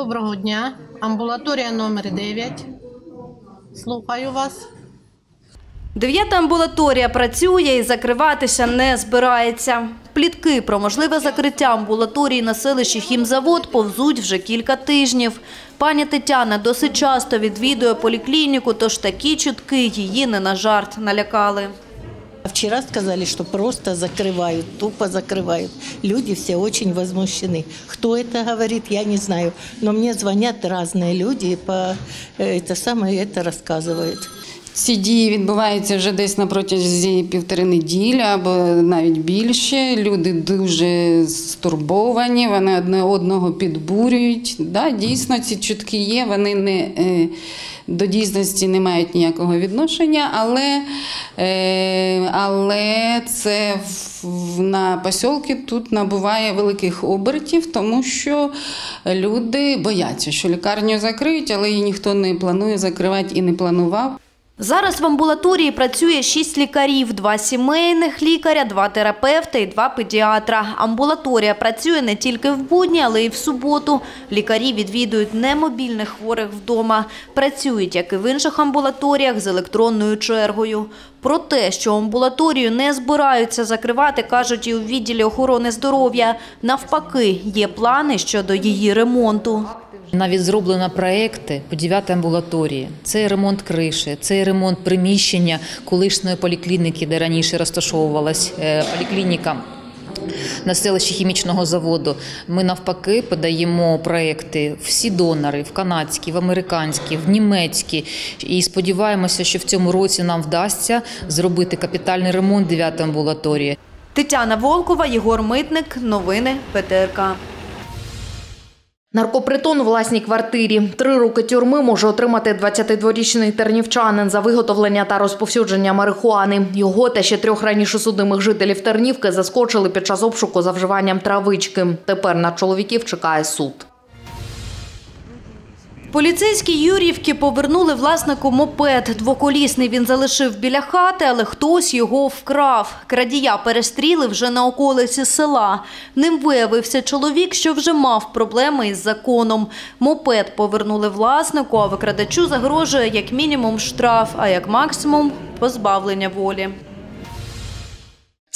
Доброго дня. Амбулаторія номер 9. Слухаю вас. Дев'ята амбулаторія працює і закриватися не збирається. Плітки про можливе закриття амбулаторії на селищі Хімзавод повзуть вже кілька тижнів. Пані Тетяна досить часто відвідує поліклініку, тож такі чутки її не на жарт налякали. Вчера сказали, что просто закрывают, тупо закрывают. Люди все очень возмущены. Кто это говорит, я не знаю. Но мне звонят разные люди и по э, это самое это рассказывают. Ці дії відбуваються вже десь на протязі півтори неділі або навіть більше. Люди дуже стурбовані, вони одне одного підбурюють. Да, дійсно, ці чутки є, вони не, е, до дійсності не мають ніякого відношення, але, е, але це на посілки тут набуває великих обертів, тому що люди бояться, що лікарню закриють, але її ніхто не планує закривати і не планував. Зараз в амбулаторії працює шість лікарів, два сімейних лікаря, два терапевти і два педіатра. Амбулаторія працює не тільки в будні, але й в суботу. Лікарі відвідують немобільних хворих вдома. Працюють, як і в інших амбулаторіях, з електронною чергою. Про те, що амбулаторію не збираються закривати, кажуть і у відділі охорони здоров'я. Навпаки, є плани щодо її ремонту. Навіть зроблено проекти по 9 амбулаторії. Це ремонт криші, це ремонт приміщення колишньої поліклініки, де раніше розташовувалась е, поліклініка. На селищі хімічного заводу ми навпаки подаємо проекти всі донори в канадські, в американські, в німецькі. І сподіваємося, що в цьому році нам вдасться зробити капітальний ремонт 9 амбулаторії. Тетяна Волкова, Єгор Митник. Новини ПТРК. Наркопритон у власній квартирі. Три роки тюрми може отримати 22-річний тернівчанин за виготовлення та розповсюдження марихуани. Його та ще трьох раніше судимих жителів Тернівки заскочили під час обшуку за вживанням травички. Тепер на чоловіків чекає суд. Поліцейські Юрівки повернули власнику мопед. Двоколісний він залишив біля хати, але хтось його вкрав. Крадія перестріли вже на околиці села. Ним виявився чоловік, що вже мав проблеми із законом. Мопед повернули власнику, а викрадачу загрожує як мінімум штраф, а як максимум позбавлення волі.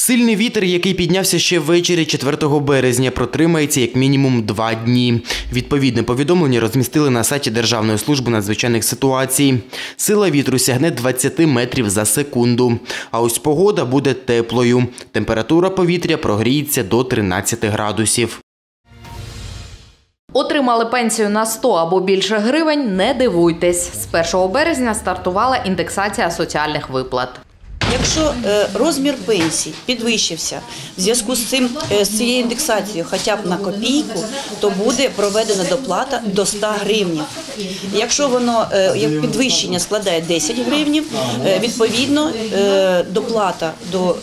Сильний вітер, який піднявся ще ввечері 4 березня, протримається як мінімум два дні. Відповідне повідомлення розмістили на сайті Державної служби надзвичайних ситуацій. Сила вітру сягне 20 метрів за секунду. А ось погода буде теплою. Температура повітря прогріється до 13 градусів. Отримали пенсію на 100 або більше гривень, не дивуйтесь. З 1 березня стартувала індексація соціальних виплат. Якщо е, розмір пенсій підвищився в зв'язку з цим е, з цією індексацією, хоча б на копійку, то буде проведена доплата до 100 гривнів. Якщо воно е, як підвищення складає 10 гривнів, відповідно доплата до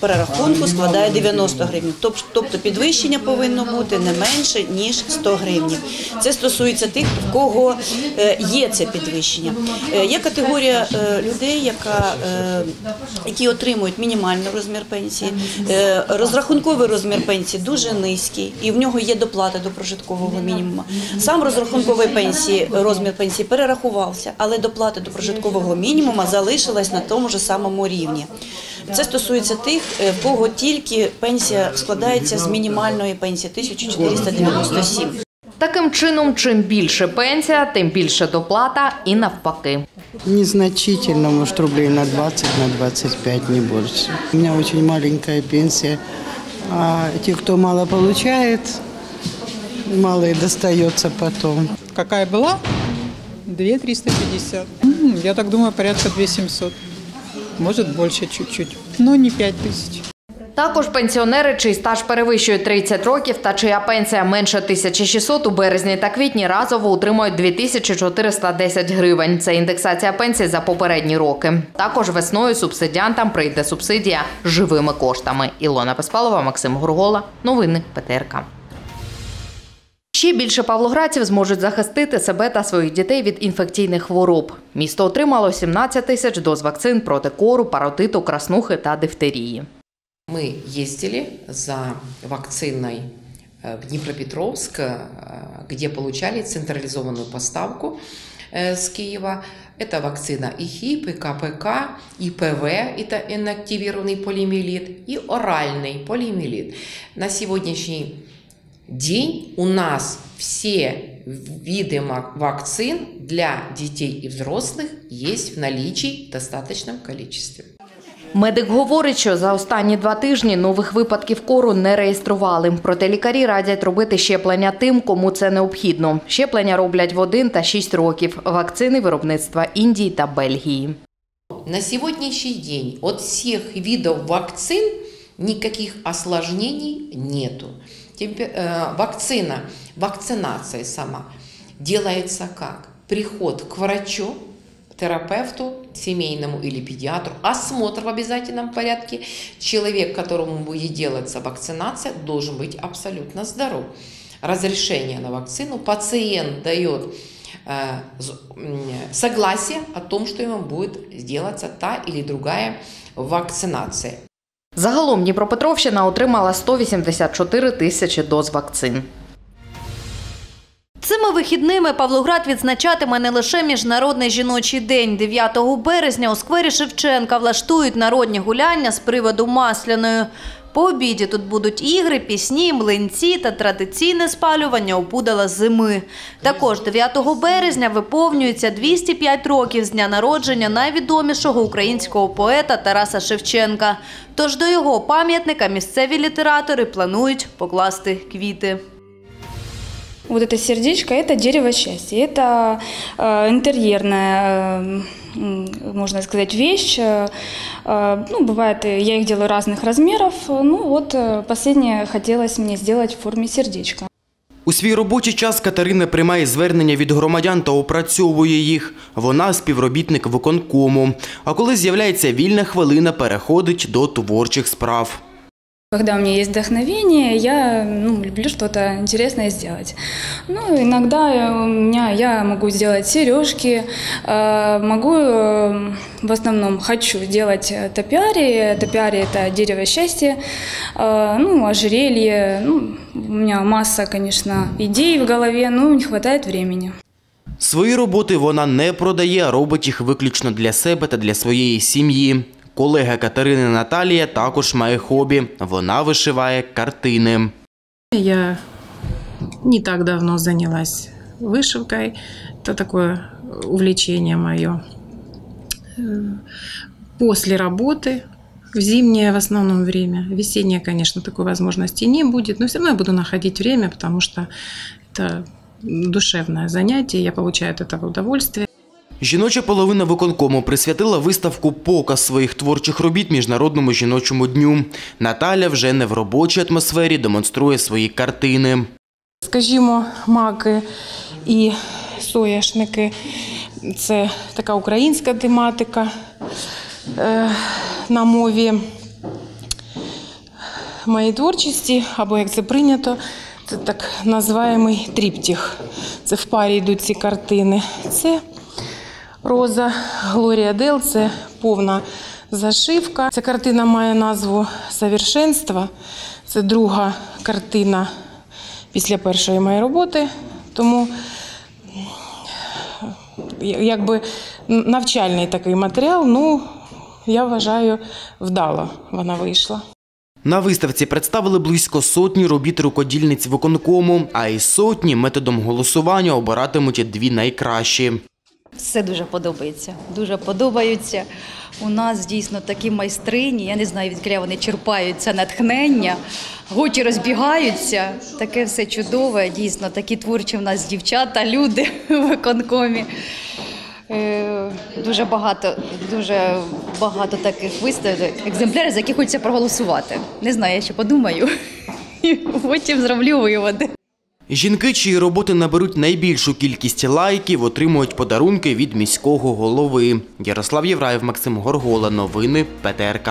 перерахунку складає 90 гривень. Тоб- Тобто підвищення повинно бути не менше ніж 100 гривнів. Це стосується тих, в кого є це підвищення. Є категорія людей, яка які отримують мінімальний розмір пенсії. Е, Розрахунковий розмір пенсії дуже низький, і в нього є доплата до прожиткового мінімуму. Сам розрахункової пенсії, розмір пенсії перерахувався, але доплата до прожиткового мінімуму залишилась на тому ж самому рівні. Це стосується тих, е, в кого тільки пенсія складається з мінімальної пенсії 1497. Таким чином, чим більше пенсія, тим більше доплата і навпаки. Незначительно, может, рублей на 20, на 25, не больше. У меня очень маленькая пенсия. А те, кто мало получает, мало и достается потом. Какая была? 2 350. М, Я так думаю, порядка 2 700. Может, больше чуть-чуть. Но не 5 тысяч. Також пенсіонери, чий стаж перевищує 30 років та чия пенсія менше 1600 у березні та квітні разово отримують 2410 гривень. Це індексація пенсій за попередні роки. Також весною субсидіантам прийде субсидія живими коштами. Ілона Песпалова, Максим Гургола. Новини ПТРК. Ще більше павлоградців зможуть захистити себе та своїх дітей від інфекційних хвороб. Місто отримало 17 тисяч доз вакцин проти кору, паротиту, краснухи та дифтерії. Мы ездили за вакциной э, в Днепропетровск, э, где получали централизованную поставку э, с Киева. Это вакцина и ХИП, и КПК, и ПВ, это инактивированный полиомиелит, и оральный полиомиелит. На сегодняшний день у нас все виды вакцин для детей и взрослых есть в наличии в достаточном количестве. Медик говорить, що за останні два тижні нових випадків кору не реєстрували. Проте лікарі радять робити щеплення тим, кому це необхідно. Щеплення роблять в 1 та 6 років. Вакцини виробництва Індії та Бельгії. На сегодняшний день от всех видов вакцин никаких осложнений нету. Э, вакцина, вакцинация сама делается как? Приход к врачу, терапевту, семейному или педиатру, осмотр в обязательном порядке. Человек, которому будет делаться вакцинация, должен быть абсолютно здоров. Разрешение на вакцину пациент дает э, согласие о том, что ему будет делаться та или другая вакцинация. Загалом Дніпропетровщина отримала 184 тисячі доз вакцин. Цими вихідними Павлоград відзначатиме не лише Міжнародний жіночий день. 9 березня у сквері Шевченка влаштують народні гуляння з приводу масляної. По обіді тут будуть ігри, пісні, млинці та традиційне спалювання опудала зими. Також 9 березня виповнюється 205 років з дня народження найвідомішого українського поета Тараса Шевченка. Тож до його пам'ятника місцеві літератори планують покласти квіти. Вот это сердечко – это дерево счастья. Это э, интерьерная, э, м, можно сказать, вещь. Э, э, ну, бывает, э, я их делаю разных размеров. Ну, вот э, последнее хотелось мне сделать в форме сердечка. У свій робочий час Катерина приймає звернення від громадян та опрацьовує їх. Вона співробітник виконкому. А коли з'являється вільна хвилина, переходить до творчих справ. Когда у меня есть вдохновение, я ну, люблю что-то интересное сделать. Ну, иногда э, у меня я могу сделать сережки, э, могу, э, в основном хочу делать э, топиари. Топиари – это дерево счастья, э, ну, ожерелье. Ну, у меня масса, конечно, идей в голове, но не хватает времени. Свої роботи вона не продає, а робить їх виключно для себе та для своєї сім'ї. Колега Катерини Наталія також має хобі. Вона вишиває картини. Я не так давно занялась вышивкой. Это такое увлечение мое. Э, После работы, в зимнее в основном время. Весеннее, конечно, такой возможности не будет, но все равно я буду находить время, потому что это душевное занятие, я получаю от этого удовольствие. Жіноча половина виконкому присвятила виставку показ своїх творчих робіт Міжнародному жіночому дню. Наталя вже не в робочій атмосфері демонструє свої картини. Скажімо, маки і соняшники це така українська тематика е, на мові моєї творчості, або як це прийнято, це так називаємий тріптіх. Це в парі йдуть ці картини. Це Роза Глорія Дел, це повна зашивка. Ця картина має назву Совершенство. Це друга картина після першої моєї роботи. Тому якби навчальний такий матеріал, ну я вважаю, вдало вона вийшла. На виставці представили близько сотні робіт рукодільниць виконкому, а із сотні методом голосування обиратимуть дві найкращі. Все дуже подобається. Дуже подобаються. У нас дійсно такі майстрині. Я не знаю, відколи вони черпають це натхнення, готі розбігаються. Таке все чудове. Дійсно, такі творчі в нас дівчата, люди в виконкомі. Е, Дуже багато, дуже багато таких виставок, екземплярів, за які хочеться проголосувати. Не знаю, я ще подумаю. Потім зроблю виводи. Жінки, чиї роботи наберуть найбільшу кількість лайків, отримують подарунки від міського голови. Ярослав Євраєв, Максим Горгола. Новини ПТРК.